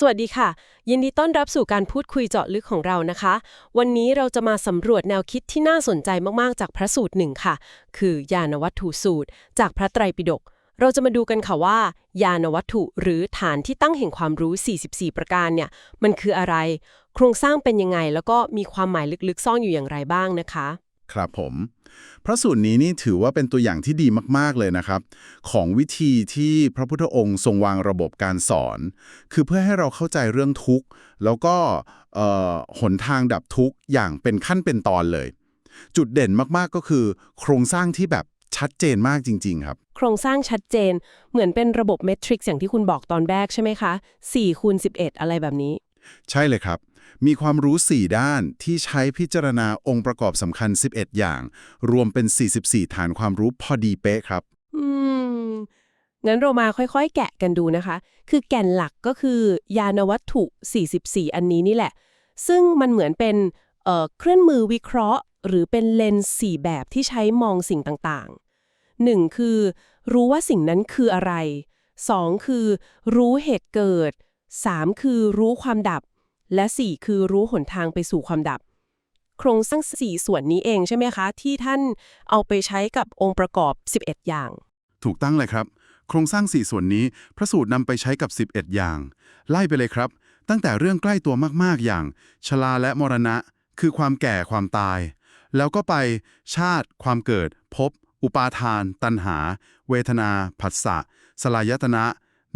สวัสดีค่ะ ยินดีต้อนรับสู่การพูดคุยเจาะลึกของเรานะคะ วันนี้เราจะมาสำรวจแนวคิดที่น่าสนใจมาก ๆ จากพระสูตรหนึ่งค่ะ คือยานวัตถุสูตร จากพระไตรปิฎกเราจะมาดูกันค่ะว่า ยานวัตถุหรือฐานที่ตั้งแห่งความรู้ 44 ประการเนี่ย มันคืออะไร โครงสร้างเป็นยังไง แล้วก็มีความหมายลึกๆ ซ่อนอยู่อย่างไรบ้างนะคะ ครับผม พระสูตรนี้นี่ถือว่าเป็นตัวอย่างที่ดีมาก ๆ เลยนะครับ ของวิธีที่พระพุทธองค์ทรงวางระบบการสอน คือเพื่อให้เราเข้าใจเรื่องทุกข์ แล้วก็เอ่อหนทางดับทุกข์อย่างเป็นขั้นเป็นตอนเลย จุดเด่นมากๆก็คือ โครงสร้างที่แบบชัดเจนมากจริง ๆ ครับ โครงสร้างชัดเจนเหมือนเป็นระบบเมทริกซ์อย่างที่คุณบอกตอนแรกใช่ไหมคะ4คูณ11 อะไรแบบนี้ ใช่เลยครับ มีความรู้ 4 ด้านที่ใช้พิจารณาองค์ประกอบสำคัญ 11 อย่าง รวมเป็น 44 ฐานความรู้พอดีเป๊ะครับ อืม งั้นเรามาค่อยๆ แกะกันดูนะคะ คือแก่นหลักก็คือยานวัตถุ 44 อันนี้นี่แหละ ซึ่งมันเหมือนเป็นเเครื่องมือวิเคราะห์ หรือเป็นเลนส์ 4 แบบที่ใช้มองสิ่งต่างๆ 1. คือ รู้ว่าสิ่งนั้นคืออะไร 2. คือ รู้เหตุเกิด 3. คือรู้ความดับ และ 4. คือรู้หนทางไปสู่ความดับ โครงสร้าง 4 ส่วนนี้เองใช่ไหมคะ ที่ท่านเอาไปใช้กับองค์ประกอบ 11 อย่าง ถูกตั้งเลยครับ โครงสร้าง 4 ส่วนนี้ พระสูตรนำไปใช้กับ 11 อย่าง ไล่ไปเลยครับ ตั้งแต่เรื่องใกล้ตัวมากๆอย่าง ชราและมรณะ คือความแก่ความตาย แล้วก็ไปชาติ ความเกิดภพอุปาทาน ตัณหา เวทนา ผัสสะสลายตนะ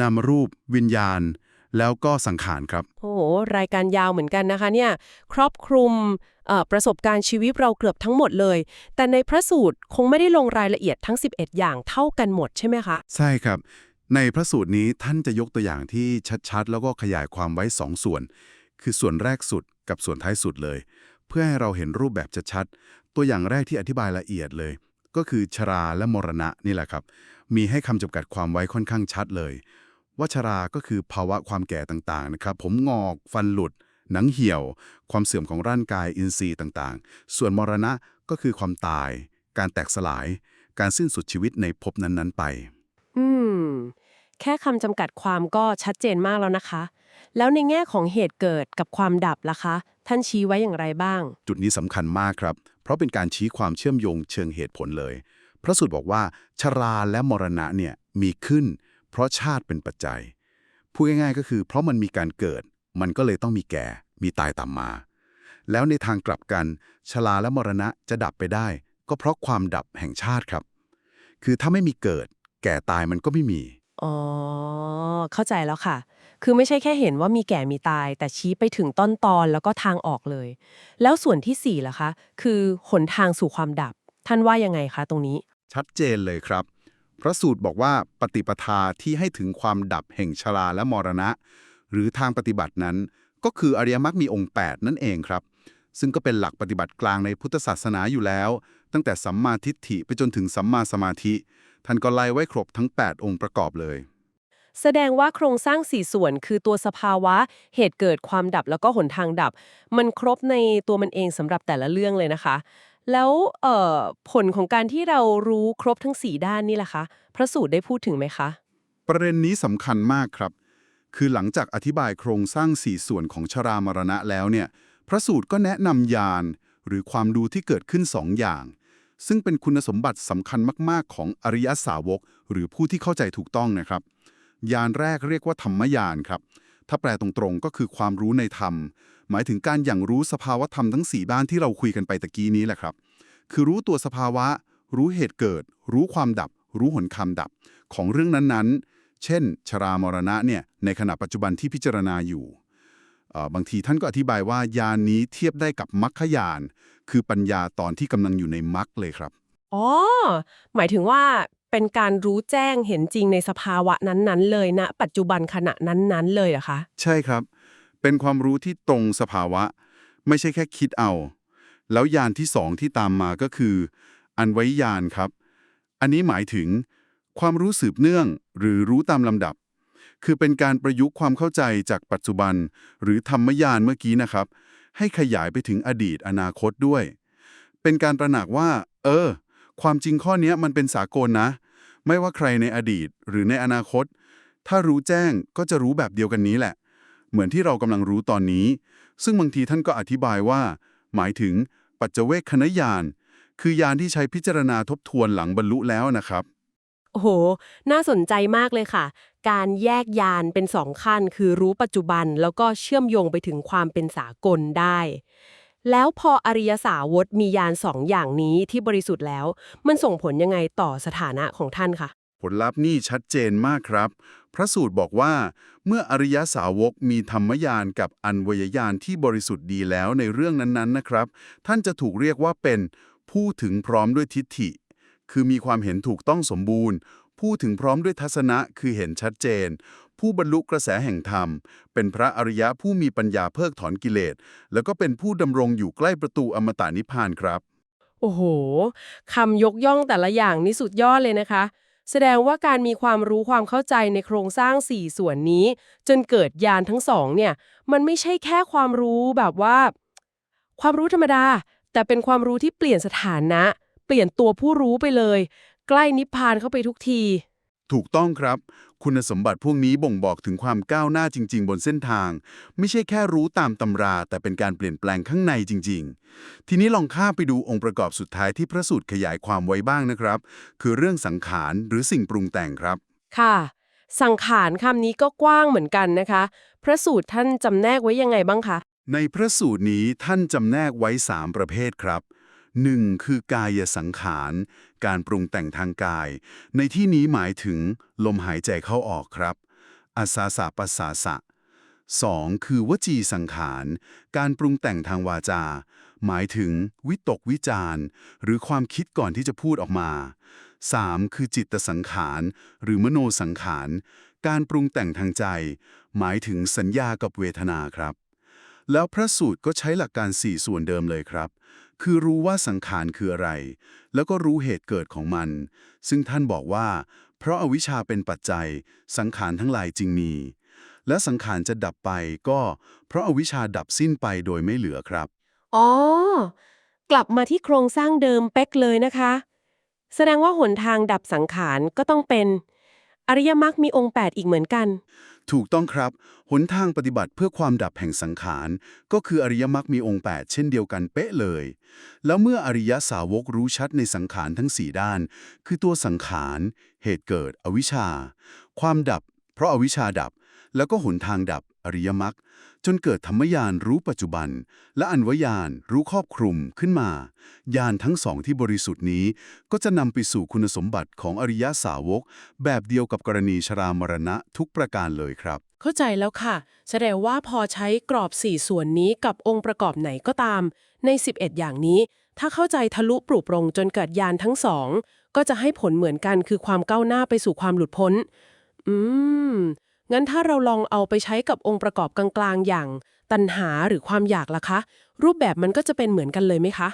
นามรูป วิญญาณ แล้วก็สังขารครับ โอ้โห รายการยาวเหมือนกันนะคะเนี่ย ครอบคลุมเอ่อประสบการณ์ชีวิตเราเกือบทั้งหมดเลย แต่ในพระสูตรคงไม่ได้ลงรายละเอียดทั้ง 11 อย่างเท่ากันหมดใช่ไหมคะ ใช่ครับ ในพระสูตรนี้ท่านจะยกตัวอย่างที่ชัดๆ แล้วก็ขยายความไว้ 2 ส่วน คือส่วนแรกสุดกับส่วนท้ายสุดเลย เพื่อให้เราเห็นรูปแบบชัดๆ ตัวอย่างแรกที่อธิบายละเอียดเลย ก็คือชราและมรณะนี่แหละครับ มีให้คำจำกัดความไว้ค่อนข้างชัดเลย ว่าชราก็คือภาวะความแก่ต่างๆนะครับ ผมงอก ฟันหลุด หนังเหี่ยว ความเสื่อมของร่างกายอินทรีย์ต่างๆ ส่วนมรณะก็คือความตาย การแตกสลาย การสิ้นสุดชีวิตในภพนั้นๆไป อืม แค่คำจำกัดความก็ชัดเจนมากแล้วนะคะ แล้วในแง่ของเหตุเกิดกับความดับล่ะคะ ท่านชี้ไว้อย่างไรบ้าง จุดนี้สำคัญมากครับ เพราะเป็นการชี้ความเชื่อมโยงเชิงเหตุผลเลย พระสูตรบอกว่า ชราและมรณะเนี่ยมีขึ้น เพราะชาติเป็นปัจจัย พูดง่ายๆก็คือ เพราะมันมีการเกิด มันก็เลยต้องมีแก่ มีตายตามมา แล้วในทางกลับกัน ชราและมรณะจะดับไปได้ ก็เพราะความดับแห่งชาติครับ คือถ้าไม่มีเกิด แก่ตายมันก็ไม่มี อ๋อ เข้าใจแล้วค่ะ คือไม่ใช่แค่เห็นว่ามีแก่มีตาย แต่ชี้ไปถึงต้นตอนแล้วก็ทางออกเลย แล้วส่วนที่สี่ล่ะคะ คือหนทางสู่ความดับ ท่านว่ายังไงคะตรงนี้ ชัดเจนเลยครับ พระสูตรบอกว่าปฏิปทาที่ให้ถึงความดับแห่งชราและมรณะ หรือทางปฏิบัตินั้น ก็คืออริยมรรคมีองค์ 8 นั่นเองครับ ซึ่งก็เป็นหลักปฏิบัติกลางในพุทธศาสนาอยู่แล้ว ตั้งแต่สัมมาทิฏฐิไปจนถึงสัมมาสมาธิ ท่านก็ไล่ไว้ครบทั้ง 8 องค์ประกอบเลย แสดงว่าโครงสร้างสี่ส่วนคือตัวสภาวะ เหตุเกิดความดับแล้วก็หนทางดับ มันครบในตัวมันเองสำหรับแต่ละเรื่องเลยนะคะ แล้วเอ่อผลของการที่เรารู้ครบทั้งสี่ด้านนี่แหละคะ พระสูตรได้พูดถึงไหมคะ ประเด็นนี้สำคัญมากครับ คือหลังจากอธิบายโครงสร้างสี่ส่วนของชรามรณะแล้วเนี่ย พระสูตรก็แนะนำญาณหรือความดูที่เกิดขึ้นสองอย่าง ซึ่งเป็นคุณสมบัติสำคัญมาก ๆ ของอริยสาวก หรือผู้ที่เข้าใจถูกต้องนะครับญาณแรกเรียกว่าธรรมญาณครับ ถ้าแปลตรงๆ ก็คือความรู้ในธรรม หมายถึงการอย่างรู้สภาวะธรรมทั้งสี่บ้านที่เราคุยกันไปตะกี้นี้แหละครับ คือรู้ตัวสภาวะ รู้เหตุเกิด รู้ความดับ รู้หนคำดับ ของเรื่องนั้นๆ เช่น ชรามรณะเนี่ยในขณะปัจจุบันที่พิจารณาอยู่ บางทีท่านก็อธิบายว่ายานนี้เทียบได้กับมรรคยาน คือปัญญาตอนที่กำลังอยู่ในมรรคเลยครับ อ๋อ หมายถึงว่า เป็นการรู้แจ้งเห็นจริงในสภาวะนั้นๆ เลยณปัจจุบันขณะนั้นๆ เลยเหรอคะ ใช่ครับ เป็นความรู้ที่ตรงสภาวะ ไม่ใช่แค่คิดเอา แล้วยานที่สองที่ตามมาก็คือ อันไว้ยานครับ อันนี้หมายถึง ความรู้สืบเนื่องหรือรู้ตามลำดับ คือเป็นการประยุกต์ความเข้าใจจากปัจจุบัน หรือธรรมยานเมื่อกี้นะครับ ให้ขยายไปถึงอดีตอนาคตด้วย เป็นการประหนักว่า เออ ความจริงข้อนี้มันเป็นสากลนะ ไม่ว่าใครในอดีตหรือในอนาคต ถ้ารู้แจ้งก็จะรู้แบบเดียวกันนี้แหละ เหมือนที่เรากำลังรู้ตอนนี้ ซึ่งบางทีท่านก็อธิบายว่า หมายถึงปัจเจเวคคณญาณคือยานที่ใช้พิจารณาทบทวนหลังบรรลุแล้วนะครับ โอ้โห น่าสนใจมากเลยค่ะ การแยกยานเป็นสองขั้น คือรู้ปัจจุบันแล้วก็เชื่อมโยงไปถึงความเป็นสากลได้ แล้วพออริยสาวตมียานสองอย่างนี้ที่บริสุทธิ์แล้ว มันส่งผลยังไงต่อสถานะของท่านคะผลลัพธ์นี่ชัดเจนมากครับ พระสูตรบอกว่า เมื่ออริยสาวกมีธรรมยานกับอันวยญาณที่บริสุทธิ์ดีแล้วในเรื่องนั้นๆนะครับ ท่านจะถูกเรียกว่าเป็นผู้ถึงพร้อมด้วยทิฏฐิ คือมีความเห็นถูกต้องสมบูรณ์ ผู้ถึงพร้อมด้วยทัศนะคือเห็นชัดเจน ผู้บรรลุกระแสแห่งธรรม เป็นพระอริยะผู้มีปัญญาเพิกถอนกิเลส แล้วก็เป็นผู้ดำรงอยู่ใกล้ประตูอมตะนิพพานครับ โอ้โหคำยกย่องแต่ละอย่างนี่สุดยอดเลยนะคะ แสดงว่าการมีความรู้ความเข้าใจในโครงสร้าง 4 ส่วนนี้ จนเกิดยานทั้งสองเนี่ย มันไม่ใช่แค่ความรู้แบบว่า ความรู้ธรรมดา แต่เป็นความรู้ที่เปลี่ยนสถานะ เปลี่ยนตัวผู้รู้ไปเลย ใกล้นิพพานเข้าไปทุกที ถูกต้องครับ คุณสมบัติพวกนี้บ่งบอกถึงความก้าวหน้าจริง ๆ บนเส้นทาง ไม่ใช่แค่รู้ตามตำรา แต่เป็นการเปลี่ยนแปลงข้างในจริง ๆ ทีนี้ลองข้ามไปดูองค์ประกอบสุดท้ายที่พระสูตรขยายความไว้บ้างนะครับ คือเรื่องสังขารหรือสิ่งปรุงแต่งครับ ค่ะ สังขารคำนี้ก็กว้างเหมือนกันนะคะ พระสูตรท่านจำแนกไว้ยังไงบ้างคะในพระสูตรนี้ท่านจำแนกไว้ 3 ประเภทครับ 1. คือกายสังขาร การปรุงแต่งทางกาย ในที่นี้หมายถึง ลมหายใจเข้าออกครับอาสาสะปัสสาสะ 2. คือวจีสังขาร การปรุงแต่งทางวาจา หมายถึง วิตกวิจารหรือความคิดก่อนที่จะพูดออกมา 3. คือจิตสังขาร หรือมโนสังขาร การปรุงแต่งทางใจ หมายถึงสัญญากับเวทนาครับ แล้วพระสูตรก็ใช้หลักการ 4 ส่วนเดิมเลยครับ คือรู้ว่าสังขารคืออะไร แล้วก็รู้เหตุเกิดของมัน ซึ่งท่านบอกว่า เพราะอาวิชชาเป็นปัจจัย สังขารทั้งหลายจึงมี และสังขารจะดับไปก็ เพราะอาวิชชาดับสิ้นไปโดยไม่เหลือครับ อ๋อ กลับมาที่โครงสร้างเดิมเป๊กเลยนะคะ แสดงว่าหนทางดับสังขารก็ต้องเป็น อริยมรรคมีองค์ 8 อีกเหมือนกัน ถูกต้องครับ หนทางปฏิบัติเพื่อความดับแห่งสังขาร ก็คืออริยมรรคมีองค์ 8 เช่นเดียวกันเป๊ะเลย แล้วเมื่ออริยสาวกรู้ชัดในสังขารทั้ง 4 ด้าน คือตัวสังขาร เหตุเกิด อวิชชา ความดับ เพราะอาวิชชาดับ แล้วก็หนทางดับ อริยมรรคจนเกิดธรรมยานรู้ปัจจุบัน และอันวยานรู้ครอบคลุมขึ้นมา ยานทั้งสองที่บริสุทธิ์นี้ ก็จะนำไปสู่คุณสมบัติของอริยสาวก แบบเดียวกับกรณีชรามรณะทุกประการเลยครับ เข้าใจแล้วค่ะ แสดงว่าพอใช้กรอบ4ส่วนนี้กับองค์ประกอบไหนก็ตาม ใน 11 อย่างนี้ ถ้าเข้าใจทะลุปลุกปรงจนเกิดยานทั้งสองก็จะให้ผลเหมือนกันคือความก้าวหน้าไปสู่ความหลุดพ้น อืม งั้นถ้าเราลองเอาไปใช้กับองค์ประกอบกลางๆ อย่าง ตัณหาหรือความอยากล่ะคะ รูปแบบมันก็จะเป็นเหมือนกันเลยไหมคะ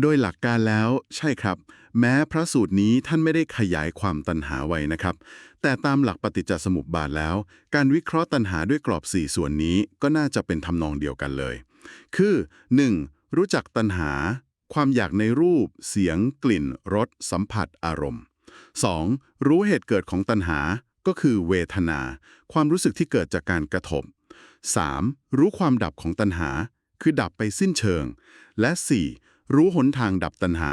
โดยหลักการแล้วใช่ครับ แม้พระสูตรนี้ท่านไม่ได้ขยายความตัณหาไว้นะครับ แต่ตามหลักปฏิจจสมุปบาทแล้ว การวิเคราะห์ตัณหาด้วยกรอบ 4 ส่วนนี้ก็น่าจะเป็นทำนองเดียวกันเลย คือ 1. รู้จักตัณหา ความอยากในรูป เสียง กลิ่นรสสัมผัสอารมณ์ 2. รู้เหตุเกิดของตัณหา ก็คือเวทนา ความรู้สึกที่เกิดจากการกระทบ 3. รู้ความดับของตัณหา คือดับไปสิ้นเชิง และ 4. รู้หนทางดับตัณหา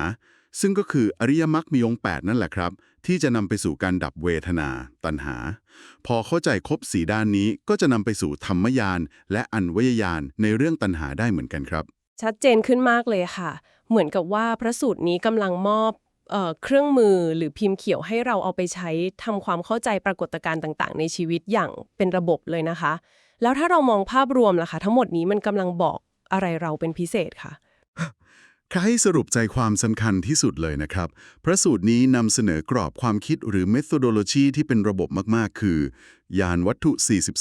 ซึ่งก็คืออริยมรรคมีองค์8นั่นแหละครับ ที่จะนำไปสู่การดับเวทนา ตัณหา พอเข้าใจครบสีด้านนี้ก็จะนำไปสู่ธรรมยานและอันวยญาณในเรื่องตัณหาได้เหมือนกันครับ ชัดเจนขึ้นมากเลยค่ะ เหมือนกับว่าพระสูตรนี้กำลังมอบ เเครื่องมือหรือพิมพ์เขียวให้เราเอาไปใช้ทำความเข้าใจปรากฏการณ์ต่าง ๆ ในชีวิตอย่างเป็นระบบเลยนะคะ แล้วถ้าเรามองภาพรวมล่ะคะทั้งหมดนี้มันกำลังบอกอะไรเราเป็นพิเศษค่ะถ้าให้สรุปใจความสำคัญที่สุดเลยนะครับ พระสูตรนี้นำเสนอกรอบความคิดหรือ methodology ที่เป็นระบบมาก ๆ คือ ยานวัตถุ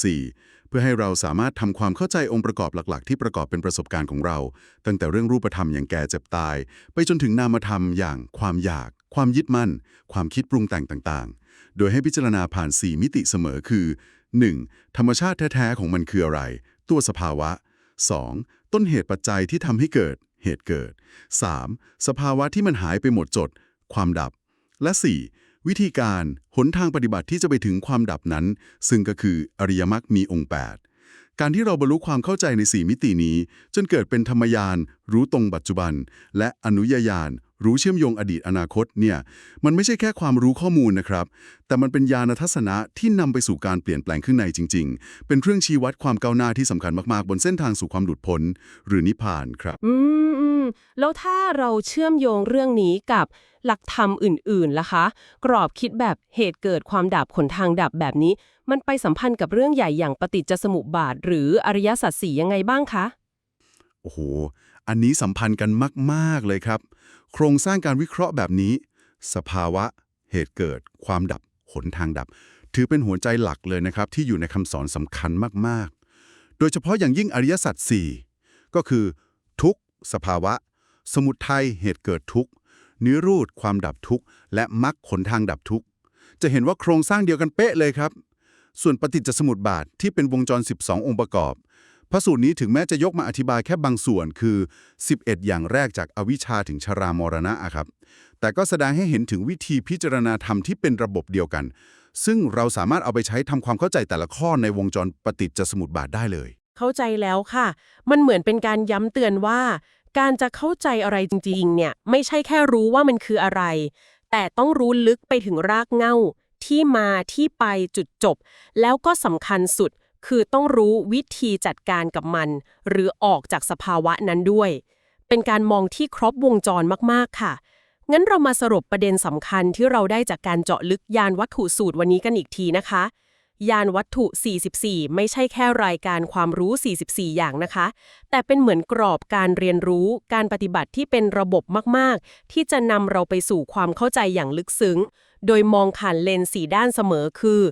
44 เพื่อให้เราสามารถทำความเข้าใจองค์ประกอบหลักๆ ที่ประกอบเป็นประสบการณ์ของเรา ตั้งแต่เรื่องรูปธรรมอย่างแก่เจ็บตาย ไปจนถึงนามธรรมอย่างความอยาก ความยึดมั่น ความคิดปรุงแต่งต่างๆ โดยให้พิจารณาผ่าน 4 มิติเสมอคือ 1. ธรรมชาติแท้ๆของมันคืออะไร ตัวสภาวะ 2. ต้นเหตุปัจจัยที่ทำให้เกิด เหตุเกิด 3. สภาวะที่มันหายไปหมดจด ความดับ และ 4. วิธีการหนทางปฏิบัติที่จะไปถึงความดับนั้น ซึ่งก็คืออริยมรรคมีองค์ 8 การที่เราบรรลุความเข้าใจในสี่มิตินี้ จนเกิดเป็นธรรมยานรู้ตรงปัจจุบัน และอนุญาญาณรู้เชื่อมโยงอดีตอนาคตเนี่ยมันไม่ใช่แค่ความรู้ข้อมูลนะครับ แต่มันเป็นญาณทัศนะที่นำไปสู่การเปลี่ยนแปลงข้างในจริง ๆ เป็นเครื่องชี้วัดความก้าวหน้าที่สำคัญมากๆ บนเส้นทางสู่ความหลุดพ้นหรือนิพพานครับ อืม แล้วถ้าเราเชื่อมโยงเรื่องนี้กับหลักธรรมอื่นๆล่ะคะ กรอบคิดแบบเหตุเกิดความดับขนทางดับแบบนี้ มันไปสัมพันธ์กับเรื่องใหญ่อย่างปฏิจจสมุปบาท หรืออริยสัจสี่ยังไงบ้างคะ โอ้โห อันนี้สัมพันธ์กันมากๆเลยครับ โครงสร้างการวิเคราะห์แบบนี้ สภาวะ เหตุเกิด ความดับหนทางดับ ถือเป็นหัวใจหลักเลยนะครับ ที่อยู่ในคำสอนสำคัญมากๆ โดยเฉพาะอย่างยิ่งอริยสัจ4ก็คือ สภาวะ สมุทัยเหตุเกิดทุกข์ นิรูธความดับทุกข์ และมรรคหนทางดับทุกข์ จะเห็นว่าโครงสร้างเดียวกันเป๊ะเลยครับ ส่วนปฏิจจสมุปบาทที่เป็นวงจร 12 องค์ประกอบ พระสูตรนี้ถึงแม้จะยกมาอธิบายแค่บางส่วนคือ 11 อย่างแรกจากอวิชชาถึงชรามรณะอะครับ แต่ก็แสดงให้เห็นถึงวิธีพิจารณาธรรมที่เป็นระบบเดียวกัน ซึ่งเราสามารถเอาไปใช้ทำความเข้าใจแต่ละข้อในวงจรปฏิจจสมุปบาทได้เลย เข้าใจแล้วค่ะ มันเหมือนเป็นการย้ำเตือนว่า การจะเข้าใจอะไรจริงๆ เนี่ย ไม่ใช่แค่รู้ว่ามันคืออะไร แต่ต้องรู้ลึกไปถึงรากเหง้า ที่มาที่ไปจุดจบ แล้วก็สำคัญสุดคือต้องรู้วิธีจัดการกับมัน หรือออกจากสภาวะนั้นด้วย เป็นการมองที่ครบวงจรมากๆค่ะ งั้นเรามาสรุปประเด็นสำคัญที่เราได้จากการเจาะลึกยานวัตถุสูตรวันนี้กันอีกทีนะคะ ยานวัตถุ 44 ไม่ใช่แค่รายการความรู้ 44 อย่างนะคะ แต่เป็นเหมือนกรอบการเรียนรู้ การปฏิบัติที่เป็นระบบมาก ๆ ที่จะนำเราไปสู่ความเข้าใจอย่างลึกซึ้ง โดยมองผ่านเลนส์สีด้านเสมอคือ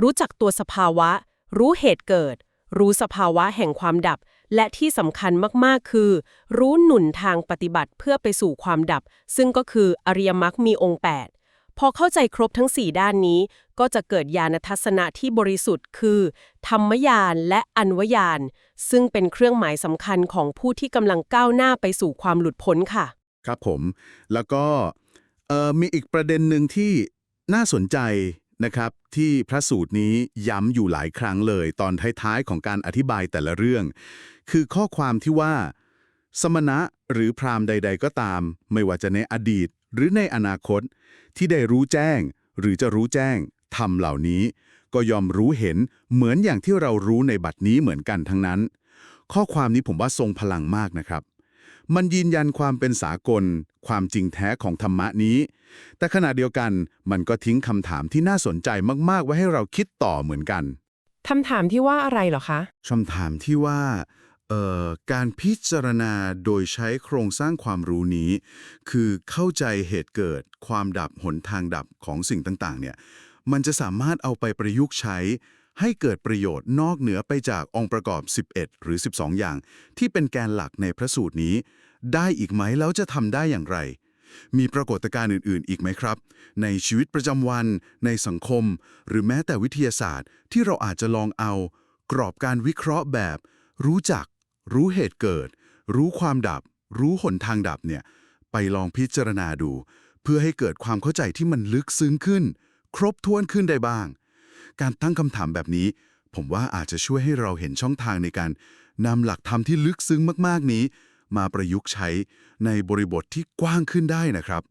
รู้จักตัวสภาวะ รู้เหตุเกิด รู้สภาวะแห่งความดับ และที่สำคัญมาก ๆ คือ รู้หนุนทางปฏิบัติเพื่อไปสู่ความดับ ซึ่งก็คืออริยมรรคมีองค์ 8พอเข้าใจครบทั้ง 4 ด้านนี้ ก็จะเกิดญาณทัศนะที่บริสุทธิ์ คือ ธรรมญาณและอันวญาณซึ่งเป็นเครื่องหมายสำคัญของผู้ที่กำลังก้าวหน้าไปสู่ความหลุดพ้นค่ะ ครับผม แล้วก็มีอีกประเด็นหนึ่งที่น่าสนใจนะครับ ที่พระสูตรนี้ย้ำอยู่หลายครั้งเลย ตอนท้ายๆของการอธิบายแต่ละเรื่อง คือข้อความที่ว่า สมณะหรือพราหมณ์ใด ๆ ก็ตาม ไม่ว่าจะในอดีตหรือในอนาคต ที่ได้รู้แจ้ง หรือจะรู้แจ้ง ทำเหล่านี้ ก็ยอมรู้เห็นเหมือนอย่างที่เรารู้ในบัดนี้เหมือนกันทั้งนั้น ข้อความนี้ผมว่าทรงพลังมากนะครับ มันยืนยันความเป็นสากล ความจริงแท้ของธรรมะนี้ แต่ขณะเดียวกันมันก็ทิ้งคำถามที่น่าสนใจมากๆ ไว้ให้เราคิดต่อเหมือนกันคำถามที่ว่าอะไรเหรอคะคำถามที่ว่าเอ่อการพิจารณาโดยใช้โครงสร้างความรู้นี้ คือเข้าใจเหตุเกิด ความดับหนทางดับของสิ่งต่าง ๆ เนี่ย มันจะสามารถเอาไปประยุกต์ใช้ ให้เกิดประโยชน์นอกเหนือไปจากองค์ประกอบ 11 หรือ 12 อย่าง ที่เป็นแกนหลักในพระสูตรนี้ ได้อีกไหมแล้วจะทำได้อย่างไร มีปรากฏการณ์อื่น ๆ อีกไหมครับ ในชีวิตประจำวัน ในสังคม หรือแม้แต่วิทยาศาสตร์ ที่เราอาจจะลองเอา กรอบการวิเคราะห์แบบ รู้จัก รู้เหตุเกิด รู้ความดับ รู้หนทางดับเนี่ยไปลองพิจารณาดู เพื่อให้เกิดความเข้าใจที่มันลึกซึ้งขึ้น ครบถ้วนขึ้นได้บ้าง การตั้งคำถามแบบนี้ ผมว่าอาจจะช่วยให้เราเห็นช่องทางในการนำหลักธรรมที่ลึกซึ้งมากๆนี้ มาประยุกต์ใช้ในบริบทที่กว้างขึ้นได้นะครับ